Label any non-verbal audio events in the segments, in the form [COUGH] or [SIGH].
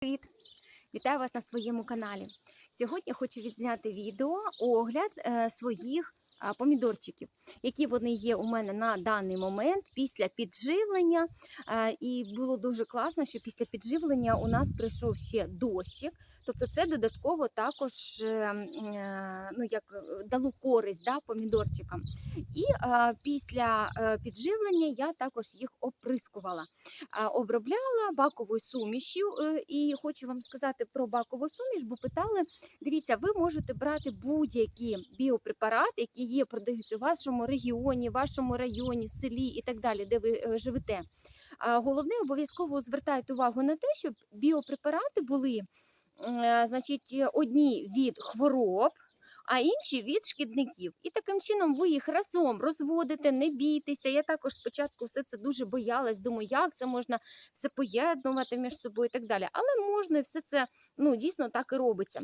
Привіт! Вітаю вас на своєму каналі. Сьогодні хочу відзняти відео огляд е, своїх помідорчиків, які вони є у мене на даний момент після підживлення. Е, І було дуже класно, що після підживлення у нас прийшов ще дощик. Тобто це додатково також е, м, е, ну, як, е, дало користь да, помідорчикам. І е, після підживлення я також їх оприскувала а, обробляла баковою сумішю. І хочу вам сказати про бакову суміш, бо питали: дивіться, ви можете брати будь-які біопрепарати, які є, продаються у вашому регіоні, вашому районі, селі і так далі, де ви живете. А головне, обов'язково звертайте увагу на те, щоб біопрепарати були, значить, е, одні від хвороб а інші від шкідників. І таким чином ви їх разом розводите, не бійтеся. Я також спочатку все це дуже боялась. Думаю, як це можна все поєднувати між собою і так далі. Але можна і все це ну, дійсно так і робиться.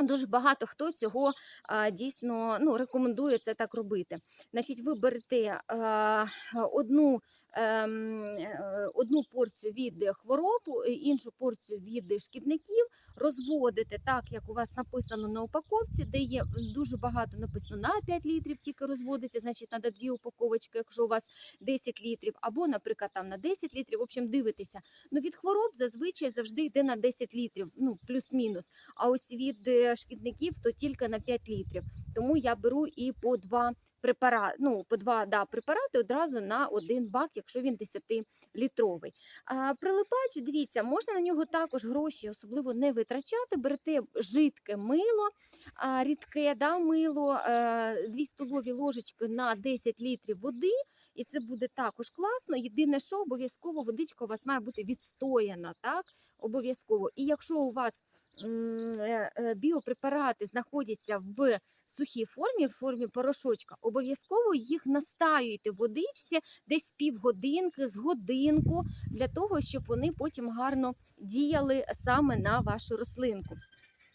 Дуже багато хто цього а, дійсно ну, рекомендує це так робити. Значить, ви берете а, одну, е, Ем, е, одну порцію від хвороб, е, іншу порцію від шкідників, розводити так, як у вас написано на упаковці, де є дуже багато написано на 5 літрів, тільки розводиться, значить треба дві упаковочки, якщо у вас 10 літрів, або, наприклад, там на 10 літрів. В общем, дивитися. Ну від хвороб зазвичай завжди йде на 10 літрів, ну плюс-мінус. А ось від е, шкідників то тільки на 5 літрів. Тому я беру і по 2 препарат, ну, по два да, препарати одразу на один бак, якщо він 10-літровий. А Прилипач, дивіться, можна на нього також гроші особливо не витрачати. Берете жидке мило, а, рідке да, мило, е, а, 2 столові ложечки на 10 літрів води. І це буде також класно. Єдине, що обов'язково водичка у вас має бути відстояна, так? Обов'язково. І якщо у вас е, е, біопрепарати знаходяться в сухій формі, в формі порошочка, обов'язково їх настаюйте в водичці десь півгодинки, з годинку, для того, щоб вони потім гарно діяли саме на вашу рослинку,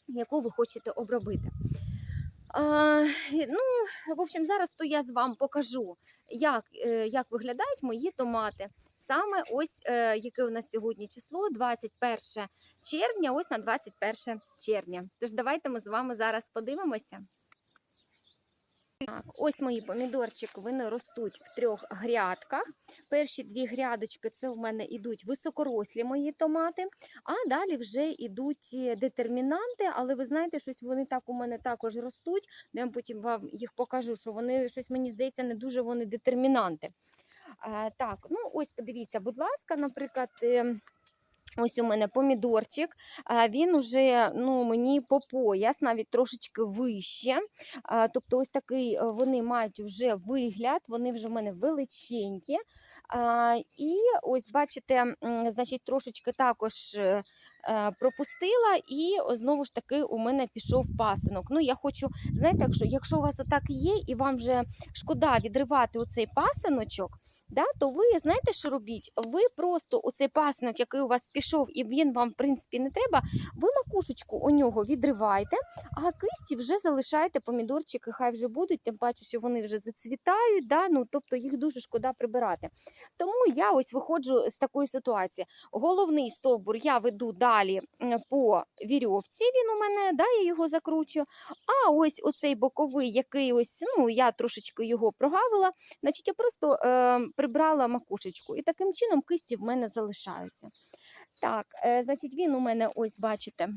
яку ви хочете обробити. А, ну, в общем, зараз то я з вам покажу, як, е, як виглядають мої томати. Саме ось е, яке у нас сьогодні число, 21 червня, ось на 21 червня. Тож давайте ми з вами зараз подивимося. Так, ось мої помідорчики, вони ростуть в трьох грядках. Перші дві грядочки це в мене йдуть високорослі мої томати, а далі вже йдуть е, детермінанти, але ви знаєте, щось вони так у мене також ростуть. Я потім вам їх покажу, що вони щось мені здається не дуже вони детермінанти. Так, ну ось подивіться, будь ласка, наприклад. Ось у мене помідорчик, він уже ну, мені по пояс, навіть трошечки вище. Тобто, ось такий е, вони мають вже вигляд, вони вже в мене величенькі. І ось бачите, значить, трошечки також е, е, пропустила, і знову ж таки у мене пішов пасинок. Ну, я хочу, знаєте, якщо, якщо у вас отак є, і вам вже шкода відривати оцей пасиночок. Да, то ви знаєте, що робіть? Ви просто оцей пасинок, який у вас пішов, і він вам, в принципі, не треба, ви макушечку у нього відриваєте, а кисті вже залишаєте помідорчики, хай вже будуть, тим паче, що вони вже зацвітають, да, ну, тобто їх дуже шкода прибирати. Тому я ось виходжу з такої ситуації. Головний стовбур я веду далі по вірьовці, він у мене, да, я його закручую. А ось оцей боковий, який ось, ну, я трошечки його прогавила, значить, я просто е, прибрала макушечку. І таким чином кисті в мене залишаються. Так, е, значить, він у мене, ось бачите,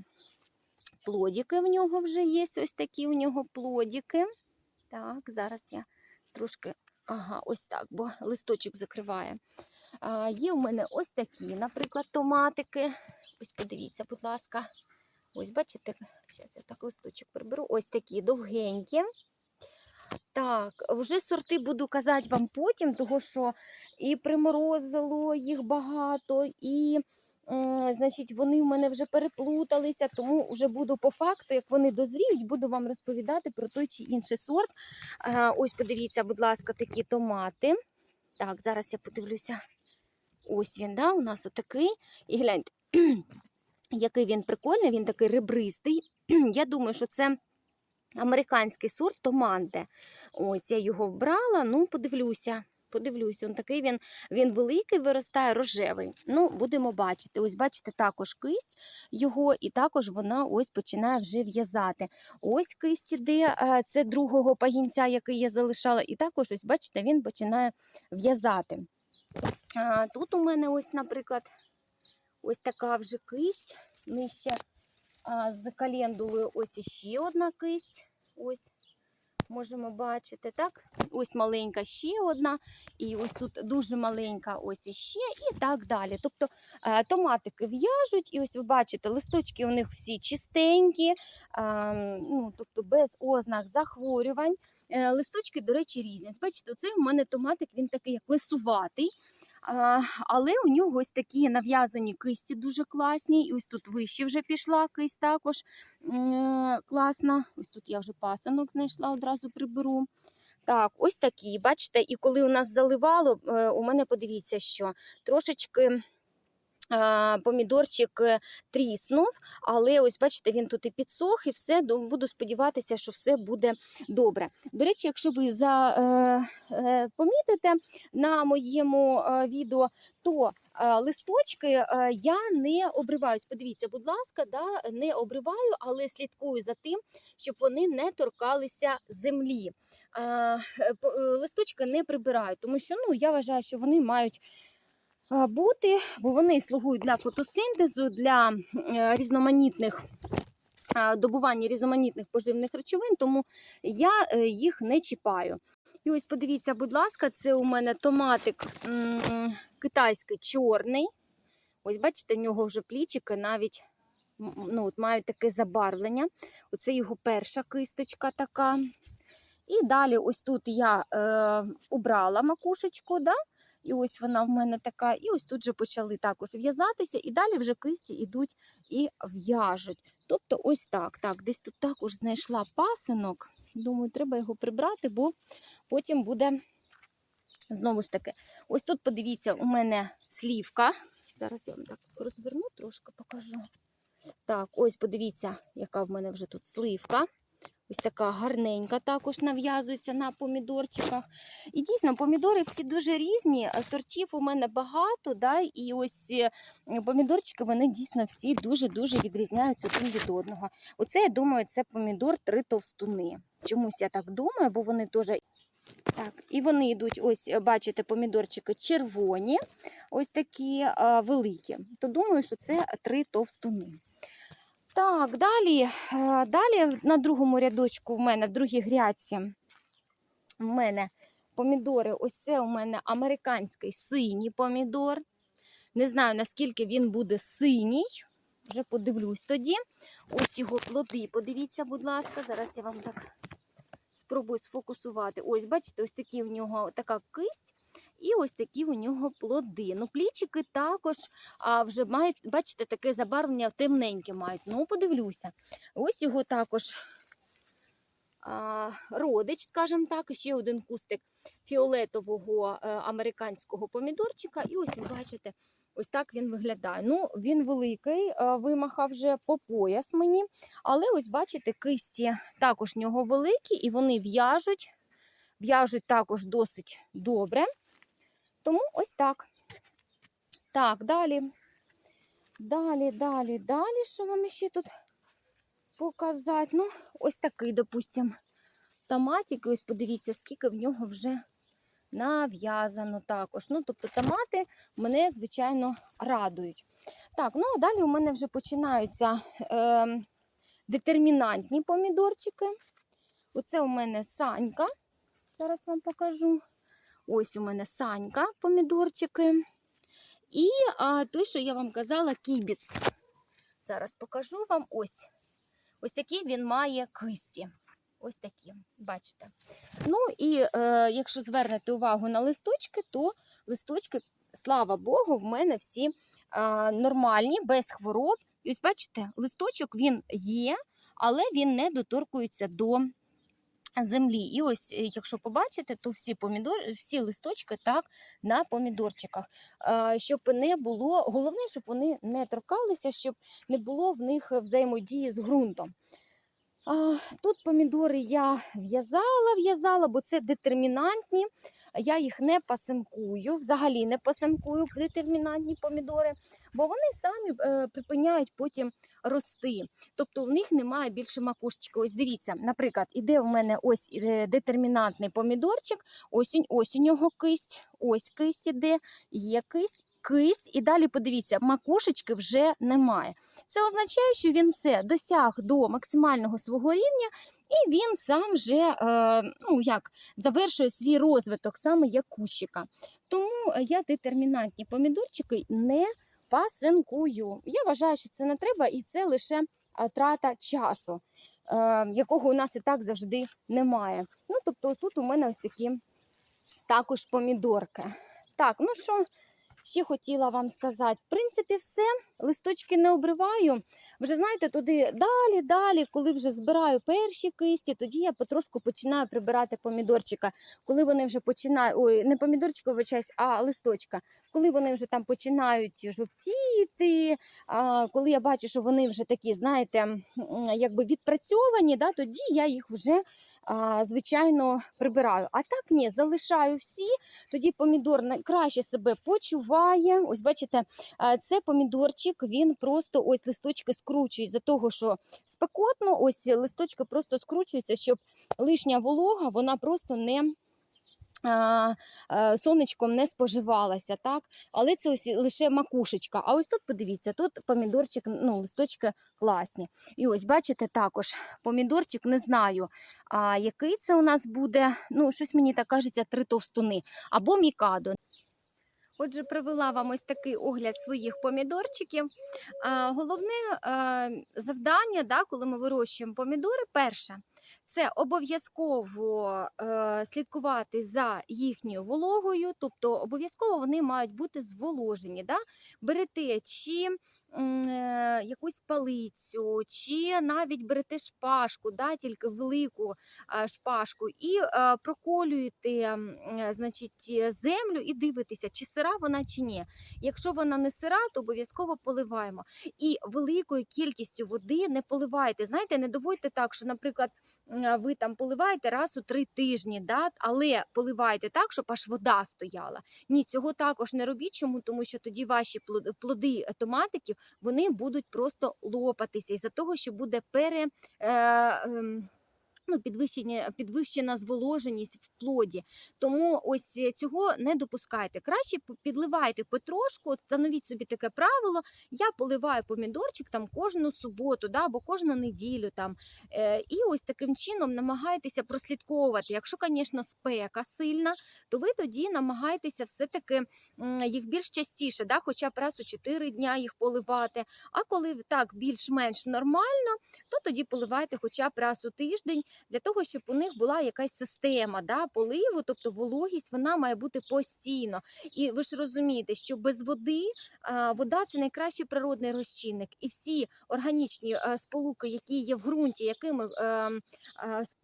плодики в нього вже є. Ось такі у нього плодики. Так, зараз я трошки, ага, ось так, бо листочок закриває. А, є у мене ось такі, наприклад, томатики. Ось подивіться, будь ласка. Ось, бачите, зараз я так листочок приберу. Ось такі довгенькі. Так, вже сорти буду казати вам потім, тому що і приморозило їх багато, і значить, вони в мене вже переплуталися, тому вже буду по факту, як вони дозріють, буду вам розповідати про той чи інший сорт. Ось подивіться, будь ласка, такі томати. Так, зараз я подивлюся. Ось він, да, у нас отакий. І гляньте, [CLEARS THROAT] який він прикольний, він такий ребристий. [CLEARS THROAT] Я думаю, що це американський сорт Томанте. Ось я його брала, ну подивлюся. Подивлюсь, он такий він, він великий, виростає рожевий. Ну, будемо бачити. Ось бачите, також кисть його, і також вона ось починає вже в'язати. Ось кисть іде, е, це другого пагінця, який я залишала, і також, ось бачите, він починає в'язати. Тут у мене ось, наприклад, ось така вже кисть нижче з календулою ось іще одна кисть. Ось можемо бачити, так? Ось маленька ще одна, і ось тут дуже маленька, ось іще, і так далі. Тобто е, томатики в'яжуть, і ось ви бачите, листочки у них всі чистенькі, ну, тобто без ознак захворювань. Е, Листочки, до речі, різні. Ось Бачите, оцей у мене томатик, він такий як лисуватий. Але у нього ось такі нав'язані кисті дуже класні. І ось тут вище вже пішла кисть також класна. Ось тут я вже пасанок знайшла, одразу приберу. Так, ось такі, бачите, і коли у нас заливало, е, у мене подивіться, що трошечки. Помідорчик е, тріснув, але ось бачите, він тут і підсох, і все буду сподіватися, що все буде добре. До речі, якщо ви за, е, е, помітите на моєму е, відео, то е, листочки е, я не обриваю. Ось Подивіться, будь ласка, да, не обриваю, але слідкую за тим, щоб вони не торкалися землі. Листочки не прибираю, тому що ну, я вважаю, що вони мають бути, бо вони слугують для фотосинтезу, для е, різноманітних добування різноманітних поживних речовин, тому я е, їх не чіпаю. І ось подивіться, будь ласка, це у мене томатик китайський чорний. Ось бачите, в нього вже плічики навіть ну, от мають таке забарвлення. Оце його перша кисточка така. І далі, ось тут я е, убрала макушечку, да? І ось вона в мене така. І ось тут же почали також в'язатися, і далі вже кисті йдуть і в'яжуть. Тобто, ось так. Так, десь тут також знайшла пасинок. Думаю, треба його прибрати, бо потім буде знову ж таки. Ось тут, подивіться, у мене слівка. Зараз я вам так розверну, трошки покажу. Так, ось подивіться, яка в мене вже тут сливка. Ось така гарненька також нав'язується на помідорчиках. І дійсно, помідори всі дуже різні, сортів у мене багато. Да? І ось е, помідорчики вони дійсно всі дуже-дуже відрізняються один від одного. Оце, я думаю, це помідор три товстуни. Чомусь я так думаю, бо вони теж. Так, і вони йдуть, ось е, бачите, помідорчики червоні, ось такі а, великі. То думаю, що це три товстуни. Так, далі, е, далі на другому рядочку в мене, в другій грядці, в мене помідори. Ось це у мене американський синій помідор. Не знаю, наскільки він буде синій. Вже подивлюсь тоді. Ось його плоди. Подивіться, будь ласка, зараз я вам так спробую сфокусувати. Ось, бачите, ось такі в нього така кисть. І ось такі у нього плоди. Ну, плічики також а, вже мають, бачите, таке забарвлення темненьке мають. Ну, подивлюся. Ось його також а, родич, скажімо так, ще один кустик фіолетового е, американського помідорчика. І ось, бачите, ось так він виглядає. Ну, він великий, е, вимахав вже по пояс мені. Але ось бачите, кисті також в нього великі, і вони в'яжуть. В'яжуть також досить добре. Тому ось так. Так, далі. Далі, далі, далі. Що вам ще тут показати? Ну, ось такий, допустимо, томатик. Ось подивіться, скільки в нього вже нав'язано також. Ну, тобто томати мене, звичайно, радують. Так, ну а далі у мене вже починаються е, детермінантні помідорчики. Оце у мене санька. Зараз вам покажу. Ось у мене санька, помідорчики. І а, той, що я вам казала, кібіц. Зараз покажу вам ось. Ось такі він має кисті. Ось такі, бачите. Ну і е, якщо звернете увагу на листочки, то листочки, слава Богу, в мене всі е, нормальні, без хвороб. І ось бачите, листочок він є, але він не доторкується до землі. І ось, е, якщо побачите, то всі помідори, всі листочки так на помідорчиках. Е, Щоб не було, головне, щоб вони не торкалися, щоб не було в них взаємодії з ґрунтом. Тут помідори я в'язала, в'язала, бо це детермінантні. я їх не пасинкую, взагалі не пасинкую детермінантні помідори, бо вони самі е, припиняють потім рости. Тобто в них немає більше макушечки. Ось дивіться, наприклад, іде в мене ось е, детермінантний помідорчик, ось у нього кисть, ось кисть іде, є кисть. Кисть, і далі подивіться, макушечки вже немає. Це означає, що він все досяг до максимального свого рівня, і він сам вже е, ну, як, завершує свій розвиток саме як кущика. Тому е, я детермінантні помідорчики не пасинкую. Я вважаю, що це не треба, і це лише е, трата часу, е, якого у нас і так завжди немає. Ну, тобто, тут у мене ось такі також помідорки. Так, ну що ще хотіла вам сказати? В принципі, все. Листочки не обриваю. Вже знаєте, туди далі, далі, коли вже збираю перші кисті, тоді я потрошку починаю прибирати помідорчика. Коли вони вже починають, ой, не помідорчика, вибачаюсь, а листочка. Коли вони вже там починають жовтіти, коли я бачу, що вони вже такі, знаєте, якби відпрацьовані, да, тоді я їх вже звичайно прибираю. А так ні, залишаю всі. Тоді помідор краще себе почуває. Ось бачите, це помідорчик, він просто ось листочки скручує за того, що спекотно, ось листочки просто скручуються, щоб лишня волога вона просто не. Сонечком не споживалася, так? але це ось лише макушечка. А ось тут подивіться, тут помідорчик, ну, листочки класні. І ось бачите також помідорчик, не знаю, а, який це у нас буде. Ну, щось мені так кажеться, три товстуни або мікадо. Отже, привела вам ось такий огляд своїх помідорчиків. Головне завдання, да, коли ми вирощуємо помідори, перше. Це обов'язково е, слідкувати за їхньою вологою, тобто обов'язково вони мають бути зволожені. Да? Берете чи якусь палицю, чи навіть берете шпажку, да, тільки велику е, шпажку, і е, проколюєте е, значить, е, землю і дивитеся, чи сира вона чи ні. Якщо вона не сира, то обов'язково поливаємо. І великою кількістю води не поливайте. Знаєте, не доводьте так, що, наприклад, ви там поливаєте раз у три тижні, да, але поливайте так, щоб аж вода стояла. Ні, цього також не робіть. Чому? Тому що тоді ваші плод- плоди е, томатиків вони будуть просто лопатися із-за того, що буде пере. Е, ем, Ну, підвищення, підвищена зволоженість в плоді. Тому ось е, цього не допускайте. Краще підливайте потрошку, от встановіть собі таке правило. Я поливаю помідорчик там кожну суботу, да, або кожну неділю. Там. Е, і ось таким чином намагайтеся прослідковувати. Якщо, звісно, спека сильна, то ви тоді намагайтеся все-таки їх більш частіше, да, хоча б раз у 4 дня їх поливати. А коли так більш-менш нормально, то тоді поливайте хоча б раз у тиждень для того, щоб у них була якась система да, поливу, тобто вологість вона має бути постійно. І ви ж розумієте, що без води вода це найкращий природний розчинник, і всі органічні е, сполуки, які є в ґрунті, якими е, е,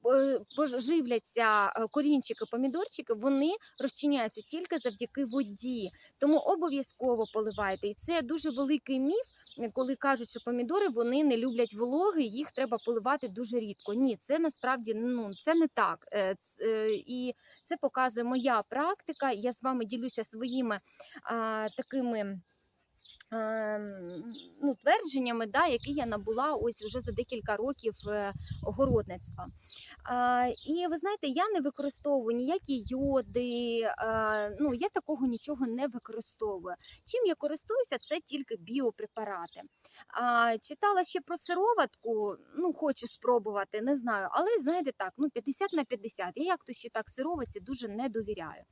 е, пож- живляться е, корінчики, помідорчики, вони розчиняються тільки завдяки воді. Тому обов'язково поливайте. І це дуже великий міф, коли кажуть, що помідори вони не люблять вологи, їх треба поливати дуже рідко. Ні, це насправді ну це не так. Е, е, І це показує моя практика. Я з вами ділюся своїми такими. Твердженнями, да, які я набула ось вже за декілька років е, огородництва. І ви знаєте, я не використовую ніякі йоди, ну я такого нічого не використовую. Чим я користуюся, це тільки біопрепарати. Читала ще про сироватку, ну хочу спробувати, не знаю, але знаєте так, ну 50 на 50. Я як то ще так сироватці дуже не довіряю.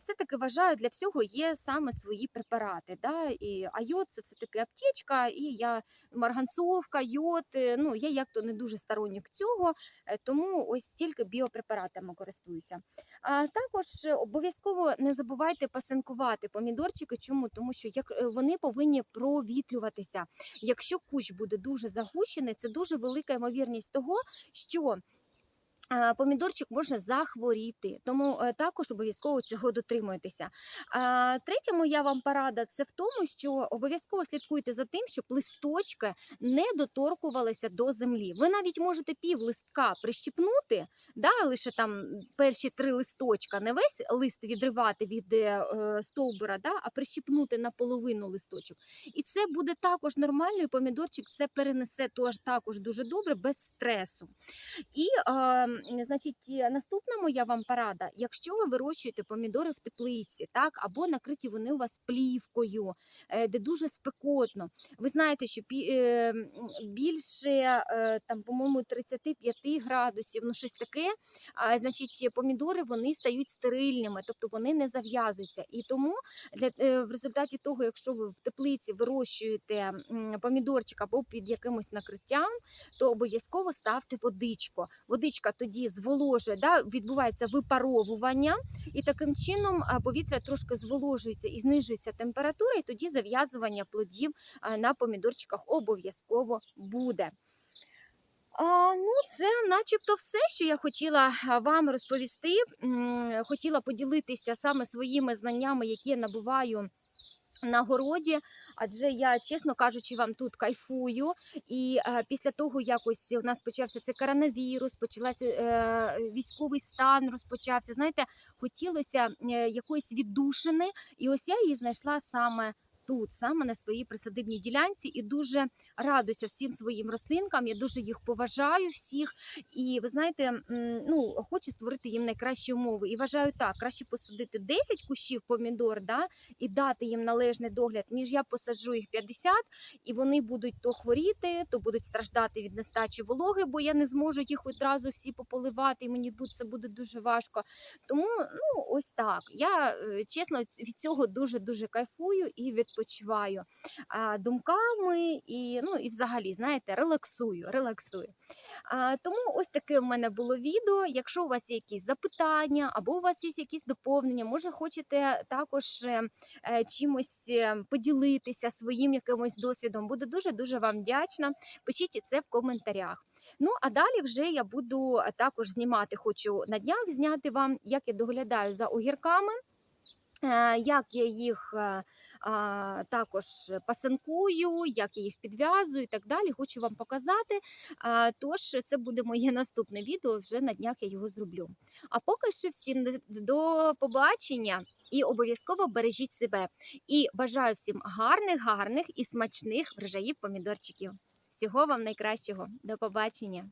Все-таки вважаю, для всього є саме свої препарати. Да? І, а йод це все-таки аптечка, і я марганцовка, йод. е, Ну, я як то не дуже сторонник цього, е, тому ось тільки біопрепаратами користуюся. А також обов'язково не забувайте пасинкувати помідорчики. Чому? Тому що як е, вони повинні провітрюватися. Якщо кущ буде дуже загущений, це дуже велика ймовірність того, що помідорчик може захворіти, тому е, також обов'язково цього дотримуйтеся. Третя моя вам порада це в тому, що обов'язково слідкуйте за тим, щоб листочки не доторкувалися до землі. Ви навіть можете пів листка прищіпнути, да, лише там перші три листочка, не весь лист відривати від е, е, стовбура, да, а прищіпнути наполовину листочок. І це буде також нормально, і помідорчик це перенесе також дуже добре, без стресу. І е, м, значить, е, наступна моя вам порада: якщо ви вирощуєте помідори в теплиці, так або накриті вони у вас плівкою, е, де дуже спекотно. Ви знаєте, що е, більше там, по-моєму, 35 градусів, ну щось таке. Значить, помідори вони стають стерильними, тобто вони не зав'язуються. І тому для в результаті того, якщо ви в теплиці вирощуєте помідорчик або під якимось накриттям, то обов'язково ставте водичку. Водичка тоді зволожує, да, відбувається випаровування, і таким чином повітря трошки зволожується і знижується температура, і тоді зав'язування плодів на помідорчиках обов'язково буде. А, ну, це начебто все, що я хотіла вам розповісти. Хотіла поділитися саме своїми знаннями, які я набуваю на городі, адже я, чесно кажучи, вам тут кайфую. І е, після того, якось у нас почався цей коронавірус, почався е, військовий стан, розпочався. Знаєте, хотілося е, якоїсь віддушини, і ось я її знайшла саме. Тут саме на своїй присадибній ділянці, і дуже радуюся всім своїм рослинкам. Я дуже їх поважаю всіх. І ви знаєте, ну хочу створити їм найкращі умови. І вважаю так, краще посадити 10 кущів помідор, да, і дати їм належний догляд, ніж я посаджу їх 50, і вони будуть то хворіти, то будуть страждати від нестачі вологи, бо я не зможу їх одразу всі пополивати, і мені це буде дуже важко. Тому ну ось так. Я е, чесно від цього дуже дуже кайфую і відпочиваю думками, і ну і взагалі, знаєте, релаксую, релаксую. Тому ось таке в мене було відео. Якщо у вас є якісь запитання, або у вас є якісь доповнення, може хочете також е, е, чимось е, поділитися своїм якимось досвідом. Буду дуже дуже вам вдячна. Пишіть це в коментарях. Ну а далі вже я буду також знімати. Хочу на днях зняти вам, як я доглядаю за огірками, як я їх. Також пасинкую, як я їх підв'язую і так далі. Хочу вам показати. Тож це буде моє наступне відео. Вже на днях я його зроблю. А поки що всім до побачення і обов'язково бережіть себе. І бажаю всім гарних, гарних і смачних врожаїв помідорчиків. Всього вам найкращого. До побачення!